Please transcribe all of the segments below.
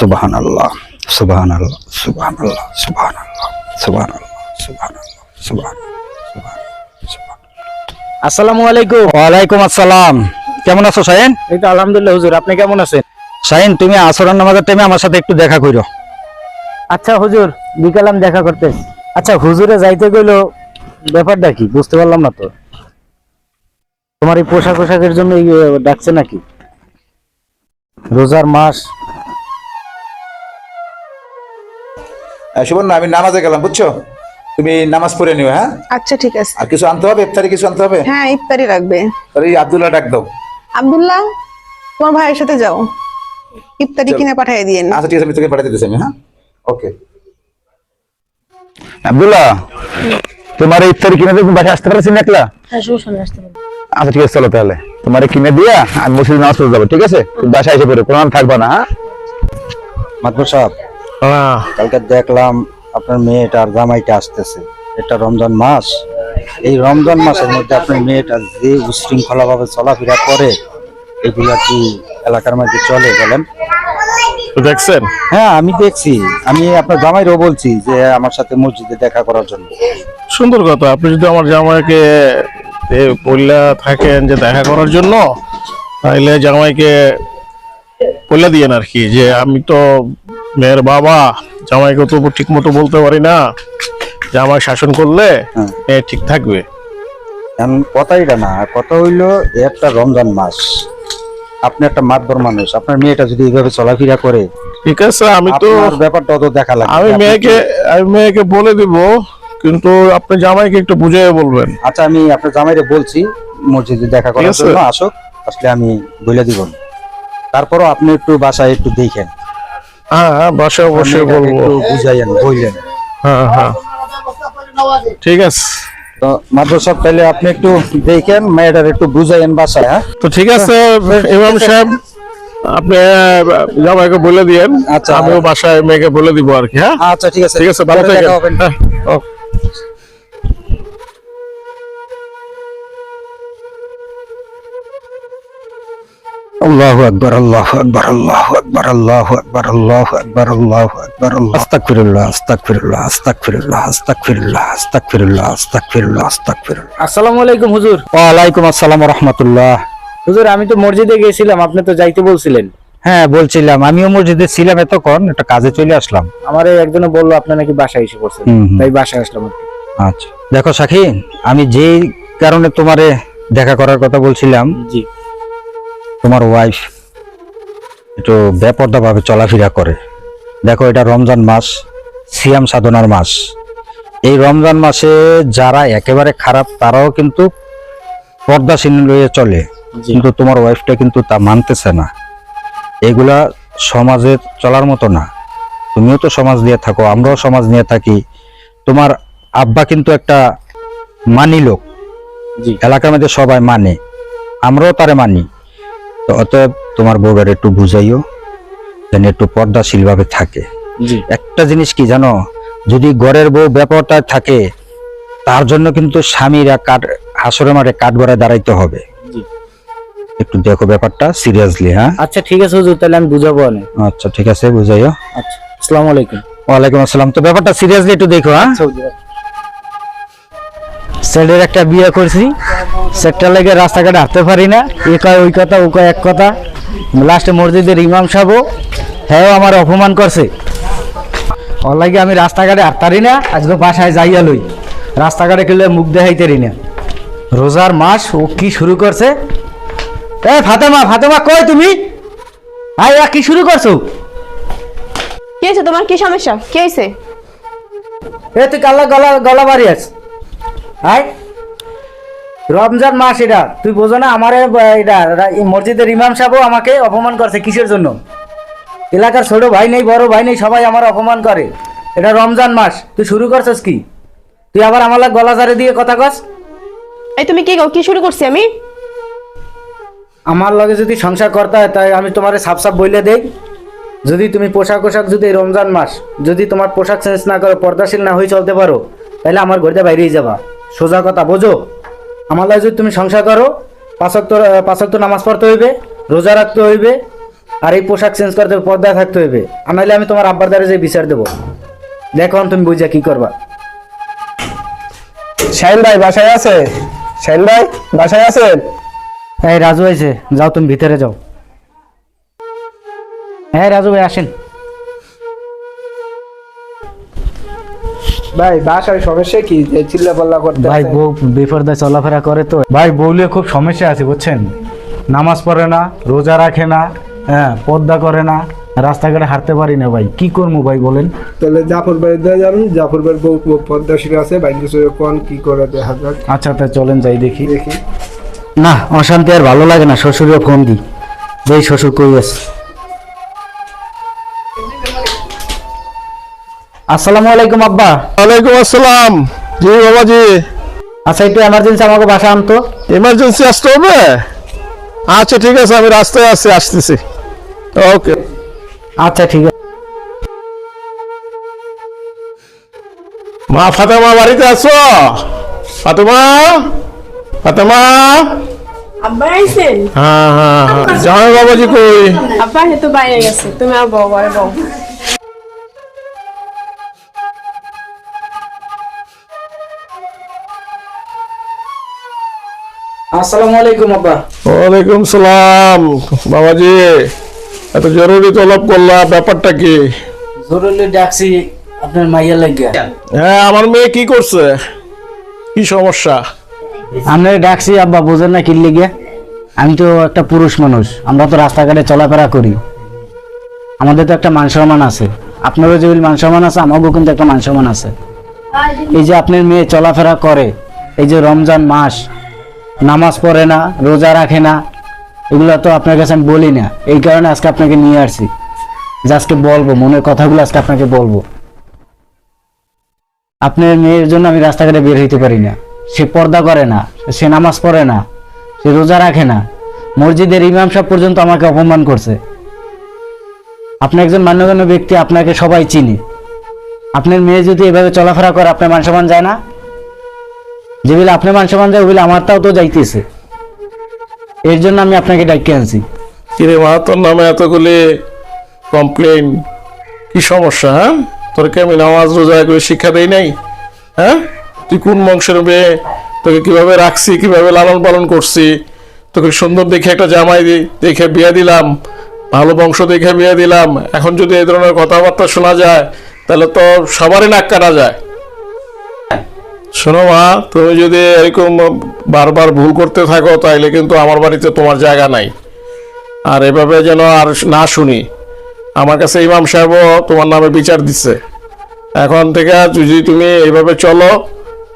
সুবাহান আল্লাহ সুবাহান আল্লাহ সুবাহান আল্লাহ সুবাহান আল্লাহ সুবাহান আল্লাহ সুবাহান আল্লাহ সুবাহান আসসালামু আলাইকুম। ওয়ালাইকুম আসসালাম। কেমন আছো শাহিন? এই তো আলহামদুলিল্লাহ হুজুর। আপনি কেমন আছেন? শাহিন তুমি আসরের নামাজের টাইমে আমার সাথে একটু দেখা করো আচ্ছা হুজুর বিকালাম দেখা করতে। আচ্ছা হুজুরে যাইতে গেলো ব্যাপারটা কি? বুঝতে পারলাম না তো। তোমার এই পোশাক পোশাকের জন্য ডাকছে নাকি? রোজার মাস সুবর্ণা আমি নামাজে গেলাম বুঝছ? তুমি নামাজ পড়ে নিও হ্যাঁ? আচ্ছা ঠিক আছে। আর কিছু আনতে হবে? ইফতারি কিছু আনতে হবে? হ্যাঁ ইফতারি লাগবে। তাহলে আব্দুল্লাহ ডাক দাও। আব্দুল্লাহ তোমার ভাইয়ের সাথে যাও। ইফতারি কিনে পাঠিয়ে দিয়ে আচ্ছা ঠিক আছে আমি তোকে পাঠিয়ে দিতেছি আমি হ্যাঁ? ওকে আব্দুল্লাহ তোমার ইফতারি কিনে দিয়ে তুমি বাসায় আসতে পারছি না একলা? আচ্ছা ঠিক আছে চলো তাহলে। তোমার কিনে দিয়া আমি মসজিদ নামাজ পড়ে যাব ঠিক আছে? তুমি বাসায় এসে পড়ো কোনো থাকবা না হ্যাঁ? মাদবর সাহেব কালকে দেখলাম আপনার মেয়েটার জামাইটা আসতেছে। এটা রমজান মাস। এই রমজান মাসের মধ্যে আপনার মেয়েটা যে উশৃঙ্খলা ভাবে চলাফেরা করে এগুলা কি এলাকার মধ্যে চলে বলেন। দেখছেন? হ্যাঁ আমি দেখছি। আমি আপনার জামাইরও বলছি যে আমার সাথে মসজিদে দেখা করার জন্য। সুন্দর কথা। আপনি যদি আমার জামাইকে বললা থাকেন যে দেখা করার জন্য তাহলে জামাইকে বলে দিয়েন আর কি যে আমি তো মেয়ের বাবা জামাইকে তো ঠিক মতো বলতে পারি না। জামাই শাসন করলে হ্যাঁ। মেয়ে ঠিক থাকবে। এখন কথা এটা না কথা হইল একটা রমজান মাস। আপনি একটা মাতবর মানুষ আপনার মেয়েটা যদি এইভাবে চলাফেরা করে ঠিক আছে আমি তো ব্যাপারটা তো দেখা লাগে আমি মেয়েকে আমি মেয়েকে বলে দিব কিন্তু আপনি জামাইকে একটু বুঝিয়ে বলবেন। আচ্ছা আমি আপনার জামাইরে বলছি মসজিদে দেখা করার জন্য আসুক আসলে আমি বলে দিব। তারপরও আপনি একটু বাসায় একটু দেখেন। হ্যাঁ হ্যাঁ বাসায় অবশ্যই বলব। বুঝাইয়েন বললেন। হ্যাঁ হ্যাঁ। ঠিক আছে। তো মাদ্রাসা তাহলে আপনি একটু দেখেন মেয়েটার একটু বুঝাইয়েন বাসায় হ্যাঁ? তো ঠিক আছে ইমাম সাহেব আপনি জামাইকে বলে দিয়েন আচ্ছা। আমিও বাসায় মেয়েকে বলে দিব আর কি হ্যাঁ? আচ্ছা ঠিক আছে। ঠিক আছে ভালো থাকেন। আল্লাহ আকবর আল্লাহ আকবর আল্লাহ আকবর আল্লাহ আকবর আল্লাহ আকবর আল্লাহ আকবর আল্লাহ আস্তাগফিরুল্লাহ আস্তাগফিরুল্লাহ আস্তাগফিরুল্লাহ আস্তাগফিরুল্লাহ আস্তাগফিরুল্লাহ আস্তাগফিরুল্লাহ আস্তাগফিরুল্লাহ। আসসালামু আলাইকুম হুজুর। ওয়ালাইকুম আসসালাম রহমতুল্লাহ হুজুর আমি তো মসজিদে গেছিলাম আপনি তো যাইতে বলছিলেন। হ্যাঁ বলছিলাম আমিও মসজিদে ছিলাম এতক্ষণ একটা কাজে চলে আসলাম। আমার একজনে বলল আপনি নাকি বাসায় এসে পড়ছেন। তাই বাসায় আসলাম আচ্ছা। দেখো সাকিন আমি যেই কারণে তোমারে দেখা করার কথা বলছিলাম জি। তোমার ওয়াইফ একটু বেপর্দা ভাবে চলাফেরা করে। দেখো এটা রমজান মাস সিয়াম সাধনার মাস। এই রমজান মাসে যারা একেবারে খারাপ তারাও কিন্তু পর্দাসীন রয়ে চলে। কিন্তু তোমার ওয়াইফটা কিন্তু তা মানতেছে না। এগুলা সমাজে চলার মতো না। তুমিও তো সমাজ নিয়ে থাকো আমরাও সমাজ নিয়ে থাকি। তোমার আব্বা কিন্তু একটা মানি লোক। এলাকার মধ্যে সবাই মানে। আমরাও তারে মানি। তো অতএব তোমার বউটার একটু বুঝাইও যেন একটু পর্দাশীল ভাবে থাকে একটা জিনিস কি জানো যদি ঘরের বউ ব্যাপারটা থাকে তার জন্য কিন্তু স্বামীরা কাঠ হাসরে মাঠে কাঠ গড়ায় দাঁড়াইতে হবে। একটু দেখো ব্যাপারটা সিরিয়াসলি হ্যাঁ? আচ্ছা ঠিক আছে হুজুর তাহলে আমি বুঝাবো আচ্ছা ঠিক আছে বুঝাইও। আচ্ছা আসসালামু আলাইকুম। ওয়ালাইকুম আসসালাম। তো ব্যাপারটা সিরিয়াসলি একটু দেখো হ্যাঁ? ছেলের একটা বিয়ে করছি। সেটা লেগে রাস্তাঘাটে হাঁটতে পারি না। এ কয় ওই কথা ও কয় এক কথা। লাস্টে মসজিদের ইমাম সাহেব হ্যাঁ আমার অপমান করছে। ওর লাগে আমি রাস্তাঘাটে হাঁটতারি না আজকে বাসায় যাইয়া লই। রাস্তাঘাটে গেলে মুখ দেখাইতেরি না। রোজার মাস ও কি শুরু করছে? এ ফাতেমা ফাতেমা কই তুমি? আই এ কি শুরু করছ? কি হয়েছে তোমার? কি সমস্যা? কি হয়েছে? এ তুই কাল্লা গলা গলা বাড়ি আস। আয়। রমজান মাস এটা। তুই বোঝো না আমার এটা মসজিদের ইমাম সাহেবও আমাকে অপমান করছে কিসের জন্য? এলাকার ছোট ভাই নেই বড় ভাই নেই সবাই আমার অপমান করে। এটা রমজান মাস তুই শুরু করছিস কি? তুই আবার আমার লাগে গলা জারে দিয়ে কথা কস? এই তুমি কি কি শুরু করছি আমি? আমার লগে যদি সংসার করতে হয় তাই আমি তোমার সাপ সাপ বইলে দেই। যদি তুমি পোশাক পোশাক যদি রমজান মাস যদি তোমার পোশাক চেঞ্জ না করো পর্দাশীল না হয়ে চলতে পারো তাহলে আমার ঘরতে বাইরেই যাবা। সোজা কথা বোঝো। আমার লগে যদি তুমি সংসার করো পাঁচক তো পাঁচক তো নামাজ পড়তে হইবে রোজা রাখতে হইবে আর এই পোশাক চেঞ্জ করতে হবে, পর্দায় থাকতে হইবে আর নাহলে আমি তোমার আব্বার দ্বারা যে বিচার দেবো। দেখো তুমি বুঝা কি করবা। শাহিন ভাই বাসায় আছে? শাহিন ভাই বাসায় আছেন এই রাজু হয়েছে যাও তুমি ভিতরে যাও। হ্যাঁ রাজু ভাই আসেন। ভাই বাসায় সমস্যা কি? যে চিল্লা পাল্লা করতে ভাই? বউ বেপরদায় চলাফেরা করে তো। ভাই বউলে খুব সমস্যা আছে বুঝছেন? নামাজ পড়ে না রোজা রাখে না হ্যাঁ পর্দা করে না রাস্তাঘাটে হাঁটতে পারি না ভাই। কি করব ভাই বলেন? তাহলে জাফর ভাই দিয়ে যাবেন জাফর ভাই বউ পদ্মাশীল আছে ভাই কিছু কোন কি করে দেখা যাক। আচ্ছা তা চলেন যাই দেখি। দেখি। না অশান্তি আর ভালো লাগে না শ্বশুরের ফোন দিই এই শ্বশুর কই আছে? আসসালামু আলাইকুম আব্বা। ওয়ালাইকুম আসসালাম। জি বাবাজি। আচ্ছা একটু এমার্জেন্সি আমাকে বাসা আনতো। ইমার্জেন্সি আসতে হবে? আচ্ছা ঠিক আছে আমি রাস্তায় আছি আসতেছি। ওকে আচ্ছা ঠিক আছে। মা ফাতেমা বাড়িতে আছো? ফাতেমা? ফাতেমা? আব্বা আইছেন? হ্যাঁ হ্যাঁ হ্যাঁ। জামাই বাবাজি কই? আব্বা হেতু বাইরে গেছে। তুমি আর বউ বউ। আসসালামু আলাইকুম আব্বা। ওয়ালাইকুম সালাম বাবাজি। এত জরুরি তলব করলা ব্যাপারটা কি? জরুরি ডাকছি আপনার মাইয়া লাগিয়া। হ্যাঁ আমার মেয়ে কি করছে? কি সমস্যা? ডাকছি আব্বা বোঝেন না কি লিগে আমি তো একটা পুরুষ মানুষ আমরা তো রাস্তাঘাটে চলাফেরা করি। আমাদের তো একটা মান সম্মান আছে। আপনারও যে মান সম্মান আছে আমারও কিন্তু একটা মান সম্মান আছে। এই যে আপনার মেয়ে চলাফেরা করে এই যে রমজান মাস নামাজ পড়ে না, রোজা রাখে না, এগুলো তো আপনার কাছে আমি বলি না। এই কারণে আজকে আপনাকে নিয়ে আসছি। যে আজকে বলব, মনের কথাগুলো আজকে আপনাকে বলব। আপনার মেয়ের জন্য আমি রাস্তাঘাটে বের হইতে পারি না। সে পর্দা করে না, সে নামাজ পড়ে না, সে রোজা রাখে না। মসজিদের ইমাম সাহেব পর্যন্ত আমাকে অপমান করছে। আপনি একজন মান্যগণ্য ব্যক্তি, আপনাকে সবাই চিনি। আপনার মেয়ে যদি এভাবে চলাফেরা করে, আপনার মান সম্মান যায় না? যে বলে আপনার মান সম্মান যায় ওই বলে আমারটাও তো যাইতেছে। এর জন্য আমি আপনাকে ডাইকে আনছি। কিরে মা, তোর নামে এতগুলি কমপ্লেন কি সমস্যা হ্যাঁ? তোর তোরকে আমি নামাজ রোজা করে শিক্ষা দেই নাই হ্যাঁ? তুই কোন বংশের মেয়ে? তোকে কীভাবে রাখছি, কীভাবে লালন পালন করছি? তোকে সুন্দর দেখে একটা জামাই দেখে বিয়ে দিলাম, ভালো বংশ দেখে বিয়ে দিলাম। এখন যদি এই ধরনের কথাবার্তা শোনা যায়, তাহলে তো সবারই নাক কাটা যায়। শোনো মা, তুমি যদি এরকম বারবার ভুল করতে থাকো, তাইলে কিন্তু আমার বাড়িতে তোমার জায়গা নাই। আর এভাবে যেন আর না শুনি। আমার কাছে ইমাম সাহেবও তোমার নামে বিচার দিচ্ছে। এখন থেকে যদি তুমি এইভাবে চলো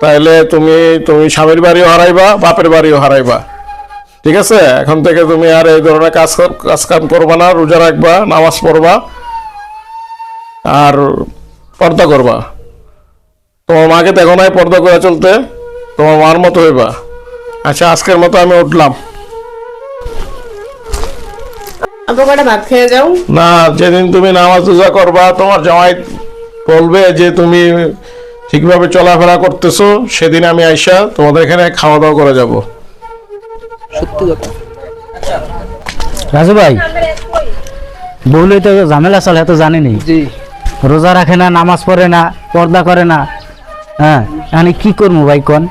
তাহলে তুমি তুমি স্বামীর বাড়িও হারাইবা, বাপের বাড়িও হারাইবা। ঠিক আছে? এখন থেকে তুমি আর এই ধরনের কাজ কাজ কাম করবা না, রোজা রাখবা, নামাজ পড়বা, আর পর্দা করবা। তোমার মাকে দেখো নাই পর্দা করে চলতে। তোমার মার মতো হইবা। আচ্ছা আজকের মতো আমি উঠলাম। ভাত খেয়ে যাও। না যেদিন তুমি নামাজ রোজা করবা তোমার জামাই বলবে যে তুমি ঠিকভাবে চলাফেরা করতেছো সেদিন আমি আইসা তোমাদের এখানে খাওয়া দাওয়া করে যাব। রাজু ভাই বউলে তো ঝামেলা চলে এত জানেনি। রোজা রাখে না নামাজ পড়ে না পর্দা করে না। হ্যাঁ আমি কি করব ভাই কোন?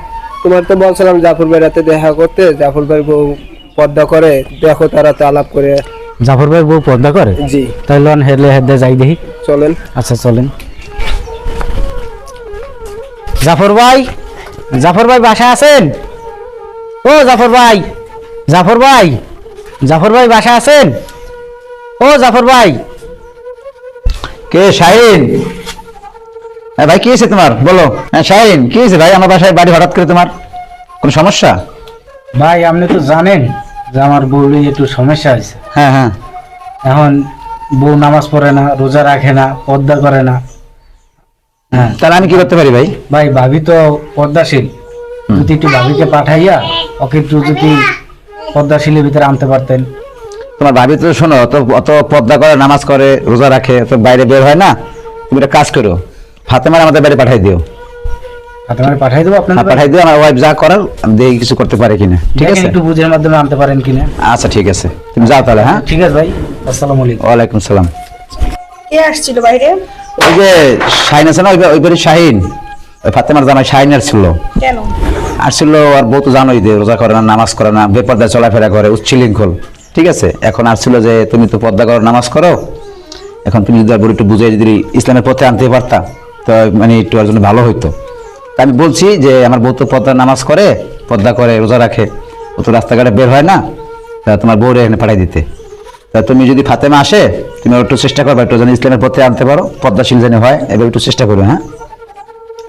তোমার তো বলছিলাম জাফর ভাই রাতে দেখা করতে জাফর ভাই বউ পর্দা করে দেখো তারা তো আলাপ করে। জাফর ভাই বউ পর্দা করে? জি। তাইলে অন হেদে যাই দেখি। চলেন। আচ্ছা চলেন। জাফর ভাই জাফর ভাই বাসা আছেন? ও জাফর ভাই জাফর ভাই জাফর ভাই বাসা আছেন? ও জাফর ভাই। কে শাহিন? হ্যাঁ ভাই কি হয়েছে তোমার? বলো। হ্যাঁ শাহিন কি হয়েছে ভাই? আমার বাসায় বাড়ি হঠাৎ করে তোমার কোনো সমস্যা? ভাই আপনি তো জানেন যে আমার বউ একটু সমস্যা হয়েছে। হ্যাঁ হ্যাঁ। এখন বউ নামাজ পড়ে না রোজা রাখে না পর্দা করে না। হ্যাঁ তাহলে আমি কি করতে পারি ভাই? ভাই ভাবি তো পর্দাশীল। যদি একটু ভাবিকে পাঠাইয়া ওকে একটু যদি পর্দাশীলের ভিতরে আনতে পারতেন। তোমার ভাবি তো শোনো অত অত পর্দা করে নামাজ করে রোজা রাখে তো বাইরে বের হয় না। তুমি একটা কাজ করো। ফাতেমার আমাদের বাড়ি পাঠাই দিও। হাতে মারে পাঠাই দেবো হ্যাঁ, আপনার পাঠাই দিও আমার ওয়াইফ যা করার দেখি কিছু করতে পারে কিনা। ঠিক আছে? একটু বুঝের মাধ্যমে আনতে পারেন কিনা। আচ্ছা ঠিক আছে। তুমি যাও তাহলে হ্যাঁ? ঠিক আছে ভাই আসসালামু আলাইকুম। ওয়ালাইকুম সালাম। কে আসছিল বাইরে? ওই যে শাহিন আছে না ওই বাড়ির শাহিন। ওই ফাতেমার জামাই শাহিন ছিল কেন? আসছিল আর বউ তো জানোই যে রোজা করে না নামাজ করে না বেপর্দা চলাফেরা করে উচ্ছৃঙ্খল। ঠিক আছে? এখন আসছিল যে তুমি তো পর্দা করো নামাজ করো। এখন তুমি যদি একটু বুঝে যদি ইসলামের পথে আনতে পারতা। তো মানে একটু আর জন্য ভালো হইতো। তা আমি বলছি যে আমার বউ তো পর্দা নামাজ করে পর্দা করে রোজা রাখে। ও তো রাস্তাঘাটে বের হয় না। তা তোমার বউরে এখানে পাঠাই দিতে। তা তুমি যদি ফাতেমা আসে তুমি একটু চেষ্টা করবে একটু যেন ইসলামের পথে আনতে পারো পর্দাশীল যেন হয় এবার একটু চেষ্টা করবে হ্যাঁ?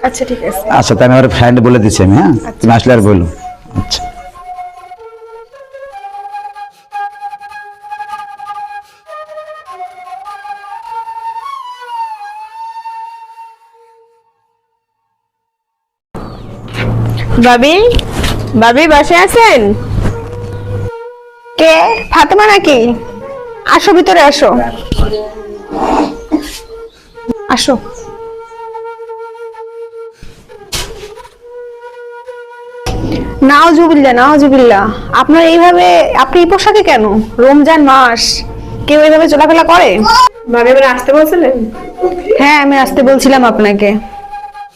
আচ্ছা ঠিক আছে। আচ্ছা তাই আমি আমার ফ্রেন্ড বলে দিচ্ছি আমি হ্যাঁ? তুমি আসলে আর বলল আচ্ছা। ভাবি ভাবি বাসায় আছেন? কে? ফাতেমা নাকি? আসো ভিতরে আসো। আসো। নাও জুবিল্লা নাও জুবিল্লা আপনার এইভাবে আপনি এই পোশাকে কেন? রমজান মাস কেউ এইভাবে চলাফেরা করে? ভাবি আসতে বলছিলেন? হ্যাঁ আমি আসতে বলছিলাম আপনাকে।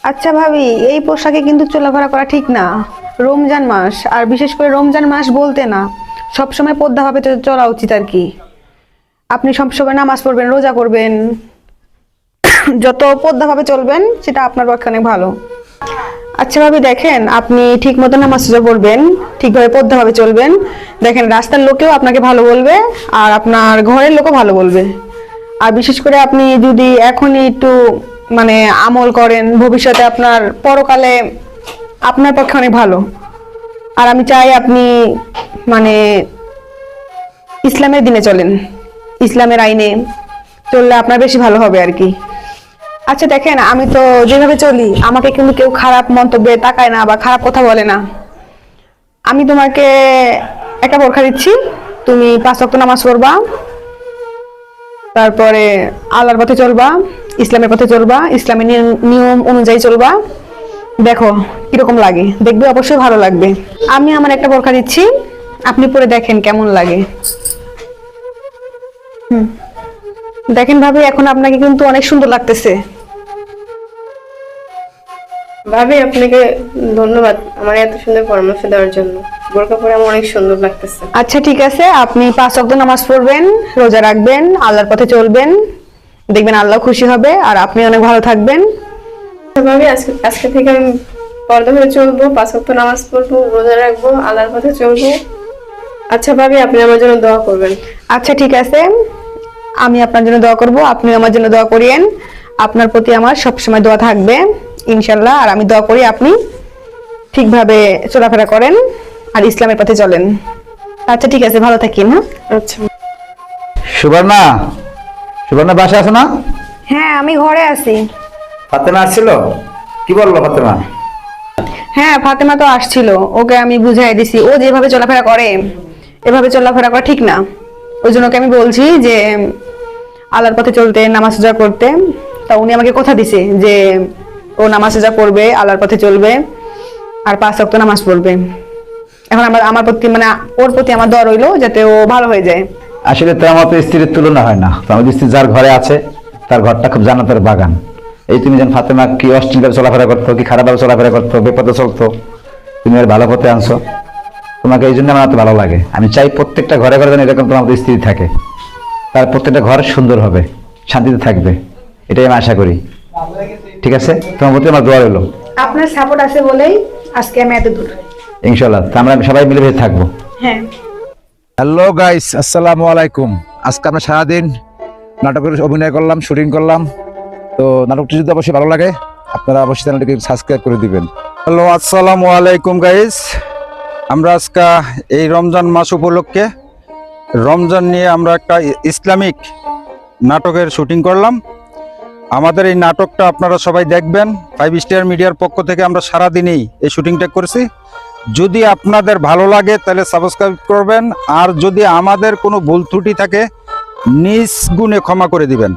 আচ্ছা ভাবি, এই পোশাকে কিন্তু চলাফেরা করা ঠিক না। রমজান মাস, আর বিশেষ করে রমজান মাস বলতে না, সবসময় পদ্মাভাবে চলা উচিত আর কি। আপনি সবসময় নামাজ পড়বেন, রোজা করবেন। যত পদ্মাভাবে চলবেন, সেটা আপনার পক্ষে অনেক ভালো। আচ্ছা ভাবি, দেখেন, আপনি ঠিক মতো নামাজ রোজা পড়বেন, ঠিকভাবে পদ্মাভাবে চলবেন। দেখেন, রাস্তার লোকেও আপনাকে ভালো বলবে, আর আপনার ঘরের লোকও ভালো বলবে। আর বিশেষ করে আপনি যদি এখনই একটু মানে আমল করেন, ভবিষ্যতে আপনার পরকালে আপনার পক্ষে অনেক ভালো। আর আমি চাই আপনি মানে ইসলামের দিনে চলেন। ইসলামের আইনে চললে আপনার বেশি ভালো হবে আর কি। আচ্ছা দেখেন, আমি তো যেভাবে চলি, আমাকে কিন্তু কেউ খারাপ মন্তব্যে তাকায় না বা খারাপ কথা বলে না। আমি তোমাকে একটা বোরখা দিচ্ছি, তুমি পাঁচ ওয়াক্ত নামাজ পড়বা তারপরে আল্লাহর পথে চলবা, ইসলামের পথে চলবা, ইসলামের নিয়ম- অনুযায়ী চলবা। দেখো, কীরকম লাগে? দেখবে অবশ্যই ভালো লাগবে। আমি আমার একটা বোরখা দিচ্ছি, আপনি পরে দেখেন কেমন লাগে। হুম। দেখেন ভাবি, এখন আপনাকে কিন্তু অনেক সুন্দর লাগতেছে। ভাবি, আপনাকে ধন্যবাদ আমার এত সুন্দর পরামর্শ দেওয়ার জন্য। বোরকা পরে আমার অনেক সুন্দর লাগতেছে। আচ্ছা ঠিক আছে। আপনি পাঁচ ওয়াক্ত নামাজ পড়বেন রোজা রাখবেন আল্লাহর পথে চলবেন। দেখবেন আল্লাহ খুশি হবে আর আপনি অনেক ভালো থাকবেন। ভাবি আজকে আজকে থেকে আমি পর্দা হয়ে চলবো পাঁচ ওয়াক্ত নামাজ পড়ব রোজা রাখব আল্লাহর পথে চলবো। আচ্ছা ভাবি আপনি আমার জন্য দোয়া করবেন। আচ্ছা ঠিক আছে। আমি আপনার জন্য দোয়া করব আপনি আমার জন্য দোয়া করিয়েন। আপনার প্রতি আমার সবসময় দোয়া থাকবে ইনশাল্লাহ। আর আমি দোয়া করি আপনি ঠিকভাবে চলাফেরা করেন। আর ইসলামের পথে চলেন। আচ্ছা ঠিক আছে ভালো থাকেন হ্যাঁ? আচ্ছা। সুবর্ণা সুবর্ণা বাসা আছে না? হ্যাঁ আমি ঘরে আছি। ফাতেমা আসছিল? কি বলল ফাতেমা? হ্যাঁ ফাতেমা তো আসছিল। ওকে আমি বুঝাই দিছি। ও যেভাবে চলাফেরা করে এভাবে চলাফেরা করা ঠিক না। ওই জন্য ওকে আমি বলছি যে আল্লাহর পথে চলতে নামাজ রোজা করতে। তা উনি আমাকে কথা দিছে যে ও নামাজ রোজা করবে আল্লাহর পথে চলবে আর পাঁচ ওয়াক্ত নামাজ পড়বে। এখন আমার আমার প্রতি মানে ওর প্রতি আমার দর রইল যাতে ও ভালো হয়ে যায়। আসলে তো আমার তো স্ত্রীর তুলনা হয় না। তো আমাদের স্ত্রী যার ঘরে আছে তার ঘরটা খুব জান্নাতের বাগান। এই তুমি যেন ফাতেমা কি অশ্লীলভাবে চলাফেরা করতো কি খারাপভাবে চলাফেরা করতো বেপথে চলতো তুমি আর ভালো পথে আনছো। তোমাকে এই জন্য আমার এত ভালো লাগে। আমি চাই প্রত্যেকটা ঘরে ঘরে যেন এরকম তোমার স্ত্রী থাকে। তার প্রত্যেকটা ঘর সুন্দর হবে শান্তিতে থাকবে। এটাই আমি আশা করি। ঠিক আছে? তোমার প্রতি আমার দোয়া রইল। আপনার সাপোর্ট আছে বলেই আজকে আমি এত দূর। ইনশাল্লাহ আমরা সবাই মিলে ভেবে থাকব। হ্যাঁ। হ্যালো গাইস আসসালামু আলাইকুম। আজকে আমরা সারাদিন নাটকের অভিনয় করলাম শুটিং করলাম। তো নাটকটি যদি অবশ্যই ভালো লাগে আপনারা অবশ্যই চ্যানেলটিকে সাবস্ক্রাইব করে দিবেন। হ্যালো আসসালামু আলাইকুম গাইস আমরা আজকে এই রমজান মাস উপলক্ষে রমজান নিয়ে আমরা একটা ইসলামিক নাটকের শুটিং করলাম। আমাদের এই নাটকটা আপনারা সবাই দেখবেন। ফাইভ স্টার মিডিয়ার পক্ষ থেকে আমরা সারা দিনই এই শুটিংটা করেছি। যদি আপনাদের ভালো লাগে, তাহলে সাবস্ক্রাইব করবেন। আর যদি আমাদের কোনো ভুল ত্রুটি থাকে, নিজ গুণে ক্ষমা করে দিবেন।